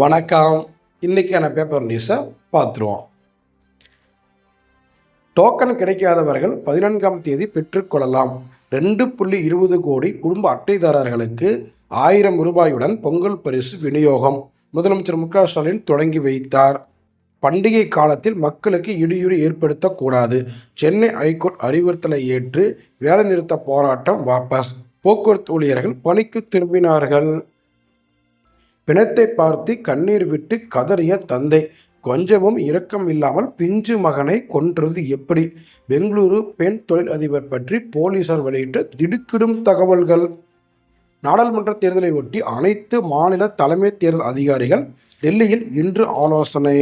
வணக்கம். இன்னைக்கான பேப்பர் நியூஸை பார்த்துருவோம். டோக்கன் கிடைக்காதவர்கள் பதினான்காம் தேதி பெற்றுக்கொள்ளலாம் ரெண்டு புள்ளி இருபது கோடி குடும்ப அட்டைதாரர்களுக்கு ஆயிரம் ரூபாயுடன் பொங்கல் பரிசு விநியோகம். முதலமைச்சர் மு க ஸ்டாலின் தொடங்கி வைத்தார். பண்டிகை காலத்தில் மக்களுக்கு இடையூறு ஏற்படுத்தக்கூடாது. சென்னை ஐகோர்ட் அறிவுறுத்தலை ஏற்று வேலைநிறுத்த போராட்டம் வாபஸ். போக்குவரத்து ஊழியர்கள் பணிக்கு திரும்பினார்கள். பிணத்தை பார்த்து கண்ணீர் விட்டு கதறிய தந்தை கொஞ்சமும் இரக்கம் இல்லாமல் பிஞ்சு மகனை கொன்றது எப்படி? பெங்களூரு பெண் தொழில் அதிபர் பற்றி போலீசார் வெளியிட்ட திடுக்கிடும் தகவல்கள். நாடாளுமன்ற தேர்தலை ஒட்டி அனைத்து மாநில தலைமை தேர்தல் அதிகாரிகள் டெல்லியில் இன்று ஆலோசனை.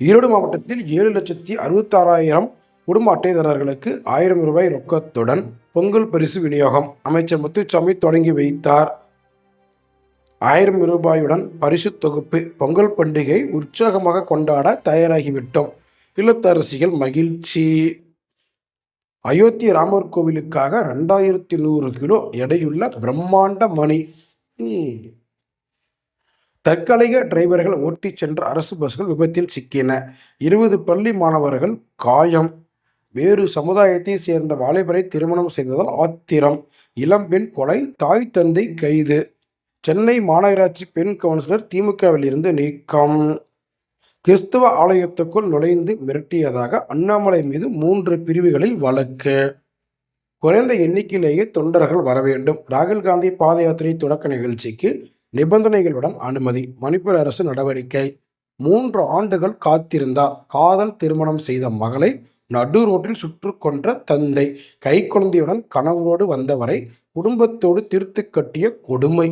ஈரோடு மாவட்டத்தில் ஏழு லட்சத்தி அறுபத்தாறாயிரம் குடும்ப அட்டைதாரர்களுக்கு ஆயிரம் ரூபாய் ரொக்கத்துடன் பொங்கல் பரிசு விநியோகம். அமைச்சர் முத்துசாமி தொடங்கி வைத்தார். ஆயிரம் ரூபாயுடன் பரிசு தொகுப்பு பொங்கல் பண்டிகை உற்சாகமாக கொண்டாட தயாராகிவிட்டோம். இல்லத்தரசிகள் மகிழ்ச்சி. அயோத்தி ராமர் கோவிலுக்காக ரெண்டாயிரத்தி நூறு கிலோ எடையுள்ள பிரம்மாண்ட மணி. தற்காலிக டிரைவர்கள் ஓட்டிச் சென்ற அரசு பஸ்கள் விபத்தில் சிக்கின. இருபது பள்ளி மாணவர்கள் காயம். வேறு சமுதாயத்தை சேர்ந்த வாலிபரை திருமணம் செய்ததால் ஆத்திரம். இளம்பெண் கொலை தாய் தந்தை கைது. சென்னை மாநகராட்சி பெண் கவுன்சிலர் திமுகவில் இருந்து நீக்கம். கிறிஸ்துவ ஆலயத்துக்குள் நுழைந்து மிரட்டியதாக அண்ணாமலை மீது மூன்று பிரிவுகளில் வழக்கு. குறைந்த எண்ணிக்கையிலேயே தொண்டர்கள் வர வேண்டும். ராகுல் காந்தி பாத யாத்திரை தொடக்க நிகழ்ச்சிக்கு நிபந்தனைகளுடன் அனுமதி மணிப்பூர் அரசு நடவடிக்கை. மூன்று ஆண்டுகள் காத்திருந்தார் காதல் திருமணம் செய்த மகளை நடு ரோட்டில் சுற்று கொன்ற தந்தை கை குழந்தையுடன் கனவோடு வந்தவரை குடும்பத்தோடு திருத்து கட்டிய கொடுமை.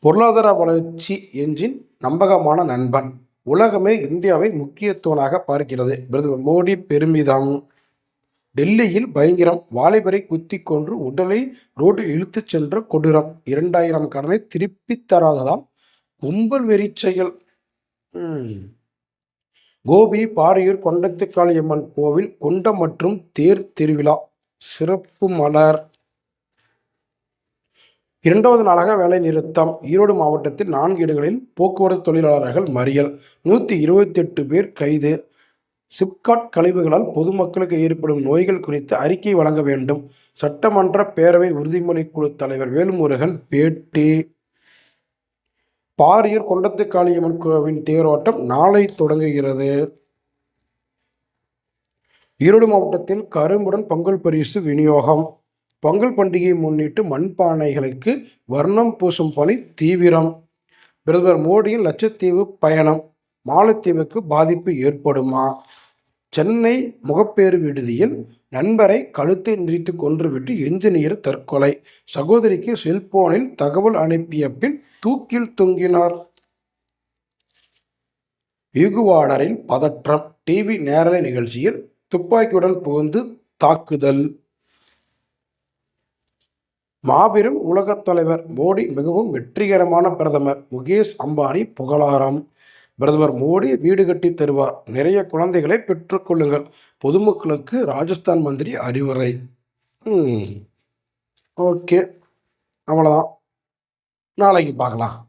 பொருளாதார வளர்ச்சி என்ஜின் நம்பகமான நண்பன். உலகமே இந்தியாவை முக்கியத்துவனாக பார்க்கிறது. பிரதமர் மோடி பெருமிதம். டெல்லியில் பயங்கரம் வாலிபரை குத்தி கொன்று உடலை ரோட்டில் இழுத்துச் சென்ற கொடூரம். இரண்டாயிரம் கடனை திருப்பித் தராததால் கும்பல் வெறிச்செயல் கோபி பாரியூர் கொண்டத்துக்காளியம்மன் கோவில் குண்டம் மற்றும் தேர் திருவிழா. சிறப்பு மலர். இரண்டாவது நாளாக வேலை நிறுத்தம். ஈரோடு மாவட்டத்தில் நான்கு இடங்களில் போக்குவரத்து தொழிலாளர்கள் மறியல். நூற்றி இருபத்தெட்டு பேர் கைது. சிப்காட் கழிவுகளால் பொதுமக்களுக்கு ஏற்படும் நோய்கள் குறித்து அறிக்கை வழங்க வேண்டும். சட்டமன்ற பேரவை உறுதிமொழி குழு தலைவர் வேலுமுருகன் பேட்டி. பாரியூர் கொண்டத்து காளியம்மன் கோவின் தேரோட்டம் நாளை தொடங்குகிறது. ஈரோடு மாவட்டத்தில் கரும்புடன் பொங்கல் பரிசு விநியோகம். பொங்கல் பண்டிகையை முன்னிட்டு மண்பானைகளுக்கு வர்ணம் பூசும் பணி தீவிரம். பிரதமர் மோடியின் லட்சத்தீவு பயணம். மாலத்தீவுக்கு பாதிப்பு ஏற்படுமா? சென்னை முகப்பேறு விடுதியில் நண்பரை கழுத்தை நெறித்து கொன்றுவிட்டு என்ஜினியர் தற்கொலை. சகோதரிக்கு செல்போனில் தகவல் அனுப்பிய பின் தூக்கில் தொங்கினார். ஈகுவாடரில் பதற்றம். டிவி நேரலை நிகழ்ச்சியில் துப்பாக்கியுடன் புகுந்து தாக்குதல். மாபெரும் உலகத் தலைவர் மோடி மிகவும் வெற்றிகரமான பிரதமர். முகேஷ் அம்பானி புகழாரம். பிரதமர் மோடி வீடு கட்டி தருவார். நிறைய குழந்தைகளை பெற்றுக்கொள்ளுங்கள் பொதுமக்களுக்கு ராஜஸ்தான் மந்திரி அறிவுரை. ஓகே. அவ்வளோதான் நாளைக்கு பார்க்கலாம்.